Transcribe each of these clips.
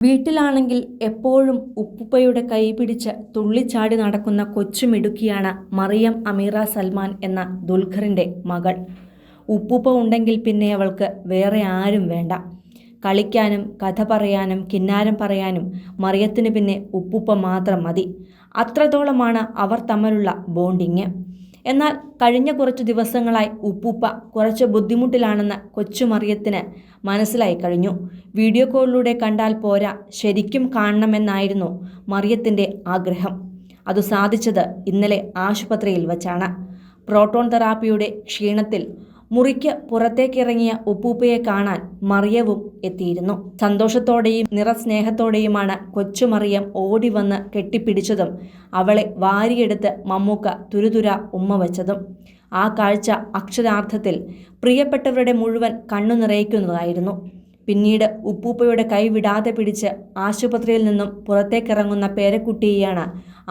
വീട്ടിലാണെങ്കിൽ എപ്പോഴും ഉപ്പുപ്പയുടെ കൈ പിടിച്ച് തുള്ളിച്ചാടി നടക്കുന്ന കൊച്ചുമിടുക്കിയാണ് മറിയം അമീറ സൽമാൻ എന്ന ദുൽഖറിന്റെ മകൾ. ഉപ്പുപ്പ ഉണ്ടെങ്കിൽ പിന്നെ അവൾക്ക് വേറെ ആരും വേണ്ട. കളിക്കാനും കഥ പറയാനും കിന്നാരം പറയാനും മറിയത്തിന് പിന്നെ ഉപ്പുപ്പ മാത്രം മതി. അത്രത്തോളമാണ് അവർ തമ്മിലുള്ള ബോണ്ടിങ്. എന്നാൽ കഴിഞ്ഞ കുറച്ചു ദിവസങ്ങളായി ഉപ്പൂപ്പ കുറച്ച് ബുദ്ധിമുട്ടിലാണെന്ന് കൊച്ചുമറിയത്തിന് മനസ്സിലായി കഴിഞ്ഞു. വീഡിയോ കോളിലൂടെ കണ്ടാൽ പോരാ ശരിക്കും കാണണമെന്നായിരുന്നു മറിയത്തിന്റെ ആഗ്രഹം. അത് സാധിച്ചത് ഇന്നലെ ആശുപത്രിയിൽ വച്ചാണ്. പ്രോട്ടോൺ തെറാപ്പിയുടെ ക്ഷീണത്തിൽ മുറിക്ക് പുറത്തേക്കിറങ്ങിയ ഉപ്പൂപ്പയെ കാണാൻ മറിയവും എത്തിയിരുന്നു. സന്തോഷത്തോടെയും നിറസ്നേഹത്തോടെയുമാണ് കൊച്ചുമറിയം ഓടി വന്ന് കെട്ടിപ്പിടിച്ചതും അവളെ വാരിയെടുത്ത് മമ്മൂക്ക തുരുതുര ഉമ്മ വച്ചതും. ആ കാഴ്ച അക്ഷരാർത്ഥത്തിൽ പ്രിയപ്പെട്ടവരുടെ മുഴുവൻ കണ്ണു നിറയിക്കുന്നതായിരുന്നു. പിന്നീട് ഉപ്പൂപ്പയുടെ കൈ വിടാതെ പിടിച്ച് ആശുപത്രിയിൽ നിന്നും പുറത്തേക്കിറങ്ങുന്ന പേരക്കുട്ടിയെയാണ്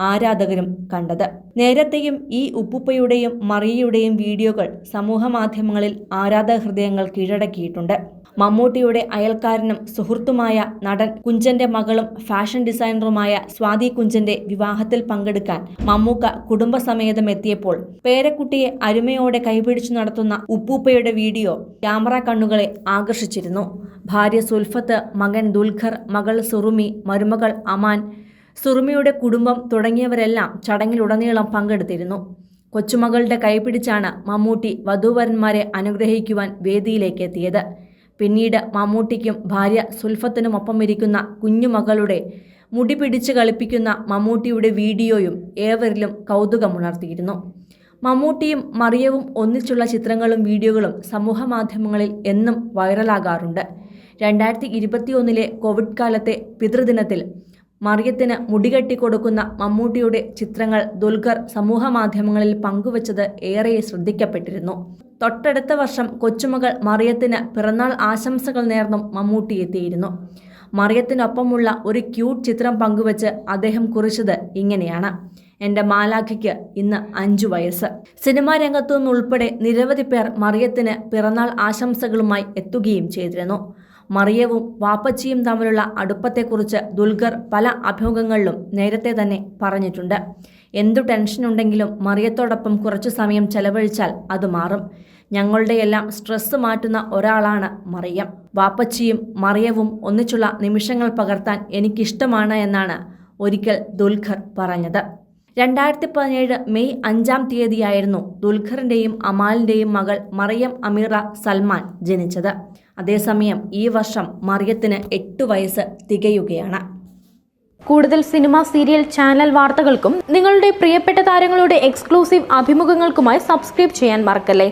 ആരാധകരും കണ്ടത്. നേരത്തെയും ഈ ഉപ്പുപ്പയുടെയും മറിയയുടെയും വീഡിയോകൾ സമൂഹമാധ്യമങ്ങളിൽ ആരാധക ഹൃദയങ്ങൾ കീഴടക്കിയിട്ടുണ്ട്. മമ്മൂട്ടിയുടെ അയൽക്കാരനും സുഹൃത്തുമായ നടൻ കുഞ്ചന്റെ മകളും ഫാഷൻ ഡിസൈനറുമായ സ്വാതി കുഞ്ചന്റെ വിവാഹത്തിൽ പങ്കെടുക്കാൻ മമ്മൂക്ക കുടുംബസമേതം എത്തിയപ്പോൾ പേരക്കുട്ടിയെ അരുമയോടെ കൈപിടിച്ചു നടത്തുന്ന ഉപ്പൂപ്പയുടെ വീഡിയോ ക്യാമറ കണ്ണുകളെ ആകർഷിച്ചിരുന്നു. ഭാര്യ സുൽഫത്ത് മകൻ ദുൽഖർ മകൾ സുറുമി മരുമകൾ അമാൻ സുറുമിയുടെ കുടുംബം തുടങ്ങിയവരെല്ലാം ചടങ്ങിലുടനീളം പങ്കെടുത്തിരുന്നു. കൊച്ചുമകളുടെ കൈപിടിച്ചാണ് മമ്മൂട്ടി വധൂവരന്മാരെ അനുഗ്രഹിക്കുവാൻ വേദിയിലേക്ക് എത്തിയത് പിന്നീട് മമ്മൂട്ടിക്കും ഭാര്യ സുൽഫത്തിനുമൊപ്പം ഇരിക്കുന്ന കുഞ്ഞുമകളുടെ മുടി പിടിച്ച് കളിപ്പിക്കുന്ന മമ്മൂട്ടിയുടെ വീഡിയോയും ഏവരിലും കൗതുകമുണർത്തിയിരുന്നു. മമ്മൂട്ടിയും മറിയവും ഒന്നിച്ചുള്ള ചിത്രങ്ങളും വീഡിയോകളും സമൂഹമാധ്യമങ്ങളിൽ എന്നും വൈറലാകാറുണ്ട്. രണ്ടായിരത്തി ഇരുപത്തിയൊന്നിലെ കോവിഡ് കാലത്തെ പിതൃദിനത്തിൽ മറിയത്തിന് മുടികെട്ടി കൊടുക്കുന്ന മമ്മൂട്ടിയുടെ ചിത്രങ്ങൾ ദുൽഖർ സമൂഹമാധ്യമങ്ങളിൽ പങ്കുവച്ചത് ഏറെ ശ്രദ്ധിക്കപ്പെട്ടിരുന്നു. തൊട്ടടുത്ത വർഷം കൊച്ചുമകൾ മറിയത്തിന് പിറന്നാൾ ആശംസകൾ നേർന്നും മമ്മൂട്ടി എത്തിയിരുന്നു. മറിയത്തിനൊപ്പമുള്ള ഒരു ക്യൂട്ട് ചിത്രം പങ്കുവച്ച് അദ്ദേഹം കുറിച്ചത് ഇങ്ങനെയാണ്. എന്റെ മാലാഖിക്ക് ഇന്ന് അഞ്ചു വയസ്സ്. സിനിമാ രംഗത്തു നിന്നുൾപ്പെടെ നിരവധി പേർ മറിയത്തിന് പിറന്നാൾ ആശംസകളുമായി എത്തുകയും ചെയ്തിരുന്നു. മറിയവും വാപ്പച്ചിയും തമ്മിലുള്ള അടുപ്പത്തെക്കുറിച്ച് ദുൽഖർ പല അഭിമുഖങ്ങളിലും നേരത്തെ തന്നെ പറഞ്ഞിട്ടുണ്ട്. എന്തു ടെൻഷൻ ടെൻഷനുണ്ടെങ്കിലും മറിയത്തോടൊപ്പം കുറച്ചു സമയം ചെലവഴിച്ചാൽ അത് മാറും. ഞങ്ങളുടെ എല്ലാം സ്ട്രെസ് മാറ്റുന്ന ഒരാളാണ് മറിയം. വാപ്പച്ചിയും മറിയവും ഒന്നിച്ചുള്ള നിമിഷങ്ങൾ പകർത്താൻ എനിക്കിഷ്ടമാണ് എന്നാണ് ഒരിക്കൽ ദുൽഖർ പറഞ്ഞത്. രണ്ടായിരത്തി പതിനേഴ് മെയ് അഞ്ചാം തീയതിയായിരുന്നു ദുൽഖറിന്റെയും അമാലിന്റെയും മകൾ മറിയം അമീറ സൽമാൻ ജനിച്ചത്. അതേസമയം ഈ വർഷം മറിയത്തിന് എട്ട് വയസ്സ് തികയുകയാണ്. കൂടുതൽ സിനിമ സീരിയൽ ചാനൽ വാർത്തകൾക്കും നിങ്ങളുടെ പ്രിയപ്പെട്ട താരങ്ങളുടെ എക്സ്ക്ലൂസീവ് അഭിമുഖങ്ങൾക്കുമായി സബ്സ്ക്രൈബ് ചെയ്യാൻ മറക്കല്ലേ?